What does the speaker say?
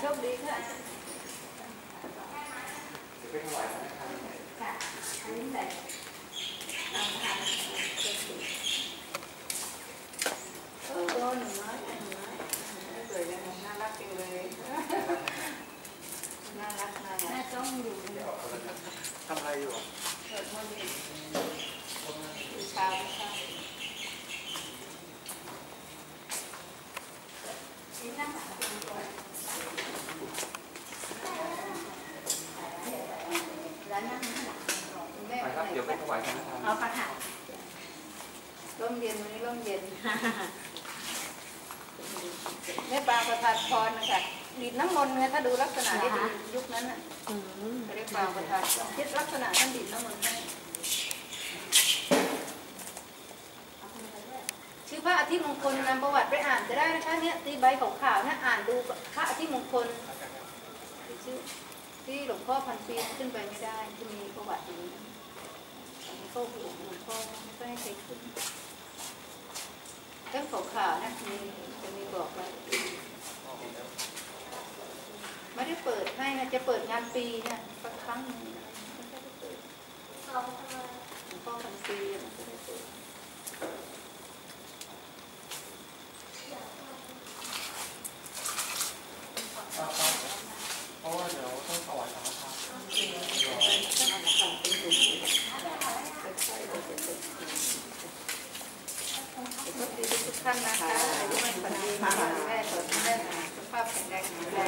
โชคดีค่ะเดี๋ยวไปถว แล้วนั่งข้างหลังคุณแม่ไปครับเดี๋ยวไปถวายพระนะครับเอาค่ะค่ะร่มเย็นวันนี้ร่มเย็นแม่ปางประทานพรนะคะดีดน้ำมนต์เนี่ยถ้าดูลักษณะที่ดูยุคนั้นน่ะอืมเขาเรียกปางประทานพรคิดลักษณะท่านดีดน้ำมนต์ให้ชื่อพระอาทิตย์มงคลนำประวัติไปอ่านจะได้นะคะเนี่ยตีใบขาวๆนะอ่านดูพระอาทิตย์มงคลชื่อ ที่หลวงพ่อพันปีขึ้นไปไม่ได้ที่มีประวัติอย่างนี้หลวงพ่อหลวงหลวงพ่อไม่ค่อยให้ใครขึ้นเรื่องขาวนะมีจะมีบอกไว้ไม่ได้เปิดให้นะจะเปิดงานปีเนี่ยสักครั้งหนึ่งไม่ได้เปิดหลวงพ่อพันปีไม่ได้เปิด เพราะว่าเดี๋ยวต้องถวายพระนะครับ ท่านนะคะอายุมันขวัญยืนค่ะแม่ขอให้แม่สุขภาพแข็งแรงแข็งแรง